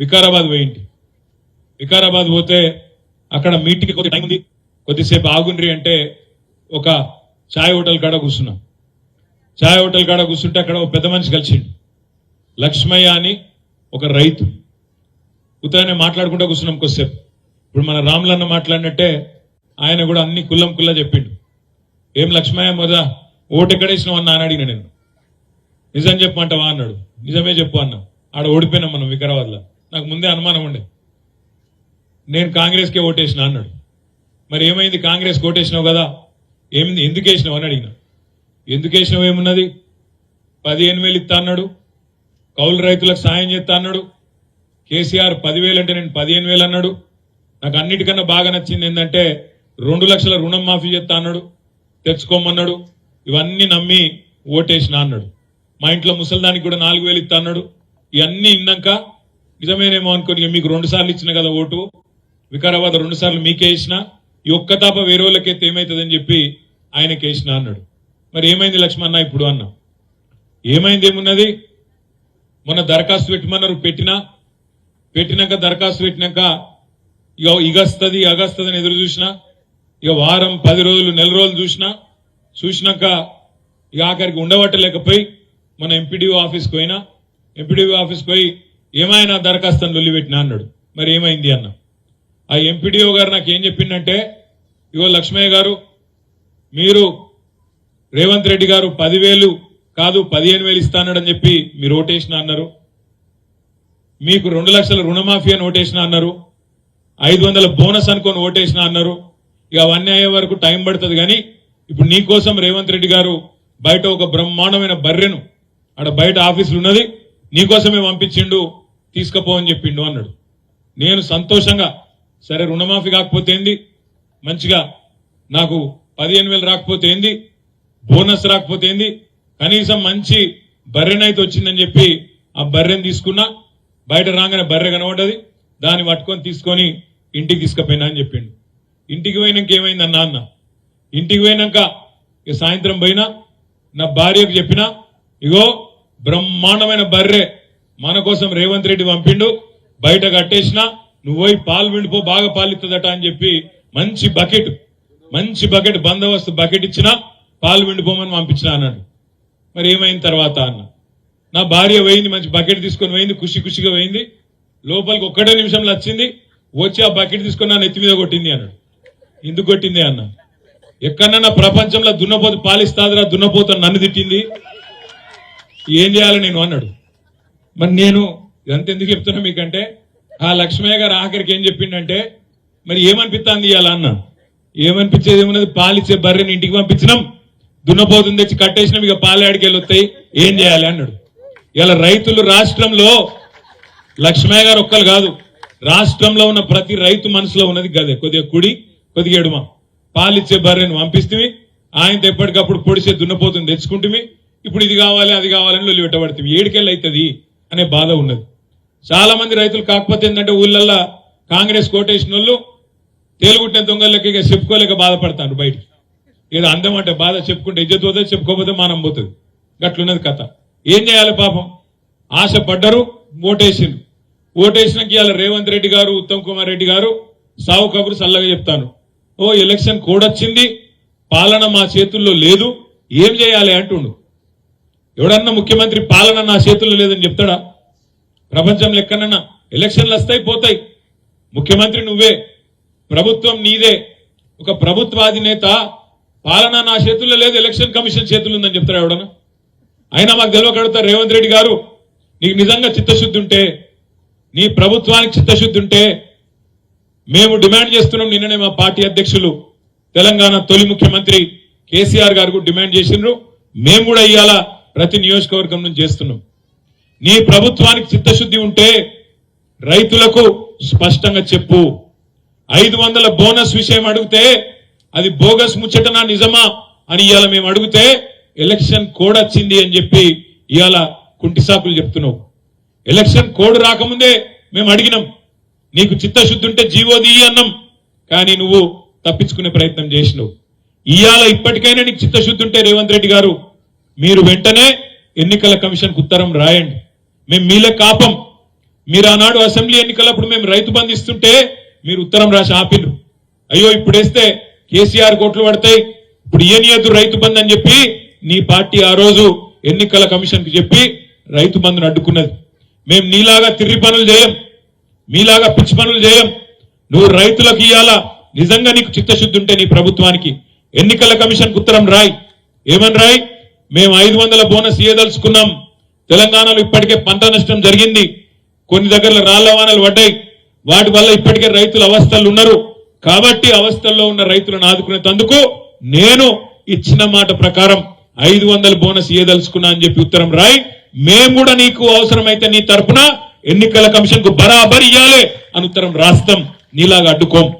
వికారాబాద్ వేయండి. వికారాబాద్ పోతే అక్కడ మీటింగ్ కొద్ది టైం ఉంది. కొద్దిసేపు ఆగుండ్రి అంటే ఒక ఛాయ్ హోటల్ కాడ కూర్చున్నాం. ఛాయ్ హోటల్ కాడ కూర్చుంటే అక్కడ ఒక పెద్ద మనిషి కలిసిండు. లక్ష్మయ్య అని ఒక రైతు. ఉదయాన్నే మాట్లాడుకుంటూ కూర్చున్నాం కొద్దిసేపు. ఇప్పుడు మన రాములన్న మాట్లాడినట్టే ఆయన కూడా అన్ని కుల్లం కుల్లా చెప్పిండు. ఏం లక్ష్మయ్య మొద ఓటు ఎక్కడేసినావు అన్న అని అడిగిన నేను. నిజం చెప్పమంటావా అన్నాడు. నిజమే చెప్పు అన్నా. ఆడ ఓడిపోయినాం మనం వికారాబాద్లో. నాకు ముందే అనుమానం ఉండే. నేను కాంగ్రెస్కే ఓటేసిన అన్నాడు. మరి ఏమైంది కాంగ్రెస్ ఓటేసినావు కదా? ఏమింది? ఎందుకు వేసినావు అని అడిగిన. ఎందుకు వేసినావు ఏమున్నది? పదిహేను వేలు ఇస్తా అన్నాడు. కౌలు రైతులకు సాయం చేస్తా అన్నాడు. కేసీఆర్ పదివేలు అంటే నేను పదిహేను వేలు అన్నాడు. నాకు అన్నిటికన్నా బాగా నచ్చింది ఏంటంటే రెండు లక్షల రుణం మాఫీ చేస్తా అన్నాడు. తెచ్చుకోమన్నాడు. ఇవన్నీ నమ్మి ఓటేసిన అన్నాడు. మా ఇంట్లో ముసల్దానికి కూడా నాలుగు వేలు ఇస్తా అన్నాడు. ఇవన్నీ ఇన్నాక నిజమేనేమో అనుకోని ఇక మీకు రెండు సార్లు ఇచ్చిన కదా ఓటు. వికారాబాద్ రెండు సార్లు మీకే ఇచ్చిన. ఈ ఒక్క తాప వేరే వాళ్ళకైతే ఏమవుతుందని చెప్పి ఆయనకి వేసిన అన్నాడు. మరి ఏమైంది లక్ష్మణ ఇప్పుడు అన్నా? ఏమైంది ఏమున్నది? మొన్న దరఖాస్తు పెట్టమన్నారు పెట్టినా. పెట్టినాక దరఖాస్తు పెట్టినాక ఇక ఇగస్తుంది అగస్తుంది అని ఎదురు చూసినా. ఇక వారం పది రోజులు నెల రోజులు చూసినా. చూసినాక ఇక ఆఖరికి ఉండబట్టలేకపోయి మన ఎంపీడీఓ ఆఫీస్కి పోయినా. ఎంపీడీఓ ఆఫీస్కి పోయి ఏమైనా దరఖాస్తును లొల్లిపెట్టినా అన్నాడు. మరి ఏమైంది అన్న? ఆ ఎంపీడీఓ గారు నాకు ఏం చెప్పిందంటే ఇగో లక్ష్మయ్య గారు మీరు రేవంత్ రెడ్డి గారు పదివేలు కాదు పదిహేను వేలు ఇస్తానని చెప్పి మీరు ఓటేసిన అన్నారు. మీకు రెండు లక్షల రుణమాఫీ అని ఓటేసిన అన్నారు. ఐదు వందల బోనస్ అనుకొని ఓటేసిన అన్నారు. ఇక అవన్నీ అయ్యే వరకు టైం పడుతుంది కానీ ఇప్పుడు నీ కోసం రేవంత్ రెడ్డి గారు బయట ఒక బ్రహ్మాండమైన బర్రెను అక్కడ బయట ఆఫీసులు ఉన్నది నీకోసమే పంపించిండు తీసుకుపో అని చెప్పిండు అన్నాడు. నేను సంతోషంగా సరే రుణమాఫీ కాకపోతే ఏంది? మంచిగా నాకు పదిహేను వేలు రాకపోతే ఏంది? బోనస్ రాకపోతే ఏంది? కనీసం మంచి బర్రెనైతే వచ్చిందని చెప్పి ఆ బర్రెని తీసుకున్నా బయట రాగానే బర్రె కనబడ్డది దాన్ని పట్టుకొని తీసుకొని ఇంటికి తీసుకుపోయినా అని చెప్పిండు. ఇంటికి పోయినాక ఏమైంది అన్న ఇంటికి పోయినాక సాయంత్రం పోయినా నా భార్యకు చెప్పినా ఇగో బ్రహ్మాండమైన బర్రె మన కోసం రేవంత్ రెడ్డి పంపిండు. బయట కట్టేసిన నువ్వు పోయి పాలు విండిపో బాగా పాలిస్తుందట అని చెప్పి మంచి బకెట్ మంచి బకెట్ బందోబస్తు బకెట్ ఇచ్చిన పాలు విండిపోమని పంపించిన అన్నాడు. మరి ఏమైంది తర్వాత అన్న? నా భార్య పోయింది మంచి బకెట్ తీసుకొని పోయింది ఖుషి ఖుషిగా పోయింది. లోపలికి ఒక్కటే నిమిషంలో వచ్చింది వచ్చి ఆ బకెట్ తీసుకొని నా నెత్తి మీద కొట్టింది అన్నాడు. ఎందుకు కొట్టింది అన్న? ఎక్కడన్నా ప్రపంచంలో దున్నపోతు పాలిస్తాదిరా దున్నపోత నన్ను తిట్టింది. ఏం చేయాలి నేను అన్నాడు. మరి నేను ఇదంతా ఎందుకు చెప్తున్నా మీకంటే ఆ లక్ష్మయ్య గారు ఆఖరికి ఏం చెప్పిండంటే మరి ఏమనిపిస్తుంది ఇవాళ అన్న? ఏమనిపించేది ఏమున్నది? పాలిచ్చే బర్రెని ఇంటికి పంపించినాం. దున్నపోతుంది తెచ్చి కట్టేసినాం ఇక పాలేడికెళ్ళి వస్తాయి. ఏం చేయాలి అన్నాడు. ఇలా రైతులు రాష్ట్రంలో లక్ష్మయ్య గారు ఒక్కరు కాదు రాష్ట్రంలో ఉన్న ప్రతి రైతు మనసులో ఉన్నది గదే. కొద్దిగా కుడి కొద్దిగా ఎడుమ. పాలిచ్చే బర్రెను పంపిస్తే ఆయనతో ఎప్పటికప్పుడు పొడిచే దున్నపోతుంది తెచ్చుకుంటుమి. ఇప్పుడు ఇది కావాలి అది కావాలని లొల్లి పెట్టబడుతుంది ఏడికెళ్ళి అవుతుంది అనే బాధ ఉన్నది. చాలా మంది రైతులు కాకపోతే ఏంటంటే ఊళ్ళల్లో కాంగ్రెస్ కోటేసిన వాళ్ళు తేలుగుట్టిన దొంగలకి ఇక చెప్పుకోలేక బాధపడతారు బయటికి. ఏదో అందం అంటే బాధ చెప్పుకుంటే ఇజ్జత్ పోతుంది చెప్పుకోకపోతే మానం పోతుంది. గట్లున్నది కథ. ఏం చేయాలి పాపం? ఆశ పడ్డరు ఓటేసిండు ఓటేసినాక ఇవాళ రేవంత్ రెడ్డి గారు ఉత్తమ్ కుమార్ రెడ్డి గారు సావు కబురు చల్లగా చెప్తాను. ఓ ఎలక్షన్ కోడొచ్చింది పాలన మా చేతుల్లో లేదు ఏం చేయాలి అంటుండు. ఎవడన్నా ముఖ్యమంత్రి పాలన నా చేతుల్లో లేదని చెప్తాడా? ప్రపంచం లెక్కనన్నా ఎలక్షన్లు వస్తాయి పోతాయి. ముఖ్యమంత్రి నువ్వే ప్రభుత్వం నీదే. ఒక ప్రభుత్వాధినేత పాలన నా చేతుల్లో లేదు ఎలక్షన్ కమిషన్ చేతుల్లో ఉందని చెప్తారా ఎవడన్నా? అయినా మాకు తెలియకడుతా రేవంత్ రెడ్డి గారు నీకు నిజంగా చిత్తశుద్ధి ఉంటే నీ ప్రభుత్వానికి చిత్తశుద్ధి ఉంటే మేము డిమాండ్ చేస్తున్నాం. నిన్ననే మా పార్టీ అధ్యక్షులు తెలంగాణ తొలి ముఖ్యమంత్రి కేసీఆర్ గారు కూడా డిమాండ్ చేసిండ్రు. మేము కూడా ఇవాళ ప్రతి నియోజకవర్గం నుంచి చేస్తున్నాం. నీ ప్రభుత్వానికి చిత్తశుద్ధి ఉంటే రైతులకు స్పష్టంగా చెప్పు. ఐదు వందల బోనస్ విషయం అడిగితే అది బోగస్ ముచ్చటనా నిజమా అని ఇవాళ మేము అడిగితే ఎలక్షన్ కోడ్ వచ్చింది అని చెప్పి ఇవాళ కుంటిసాకులు చెప్తున్నావు ఎలక్షన్ కోడ్ రాకముందే మేము అడిగినాం. నీకు చిత్తశుద్ధి ఉంటే జీవోది అన్నాం. కానీ నువ్వు తప్పించుకునే ప్రయత్నం చేసినావు. ఇవాళ ఇప్పటికైనా నీకు చిత్తశుద్ధి ఉంటే రేవంత్ రెడ్డి గారు మీరు వెంటనే ఎన్నికల కమిషన్కు ఉత్తరం రాయండి. మేము మీలే కాపం. మీరు ఆనాడు అసెంబ్లీ ఎన్నికలప్పుడు మేము రైతు బంధిస్తుంటే మీరు ఉత్తరం రాసి ఆపిన్రు. అయ్యో ఇప్పుడు వేస్తే కేసీఆర్ కోట్లు పడతాయి. ఇప్పుడు ఏనియదు రైతు బంద్ అని చెప్పి నీ పార్టీ ఆ రోజు ఎన్నికల కమిషన్ చెప్పి రైతు బంధును అడ్డుకున్నది. మేము నీలాగా తిర్రి పనులు చేయం మీలాగా పిచ్చి పనులు చేయం నువ్వు రైతులకు ఇయ్యాలా? నిజంగా నీకు చిత్తశుద్ధి ఉంటే నీ ప్రభుత్వానికి. ఎన్నికల కమిషన్ ఉత్తరం రాయి. ఏమని రాయి? మేము ఐదు వందల బోనస్ ఇయ్యదలుచుకున్నాం. తెలంగాణలో ఇప్పటికే పంట నష్టం జరిగింది. కొన్ని దగ్గర రాళ్ళ వానలు పడ్డాయి. వాటి వల్ల ఇప్పటికే రైతులు అవస్థలు ఉన్నారు. కాబట్టి అవస్థల్లో ఉన్న రైతులను ఆదుకునేందుకు నేను ఇచ్చిన మాట ప్రకారం ఐదు వందల బోనస్ ఇయ్యదలుచుకున్నా అని చెప్పి ఉత్తరం రాయి. మేము కూడా నీకు అవసరమైతే నీ తరఫున ఎన్నికల కమిషన్కు బరాబర్ ఇయ్యాలి అని ఉత్తరం రాస్తాం. నీలాగా అడ్డుకోం.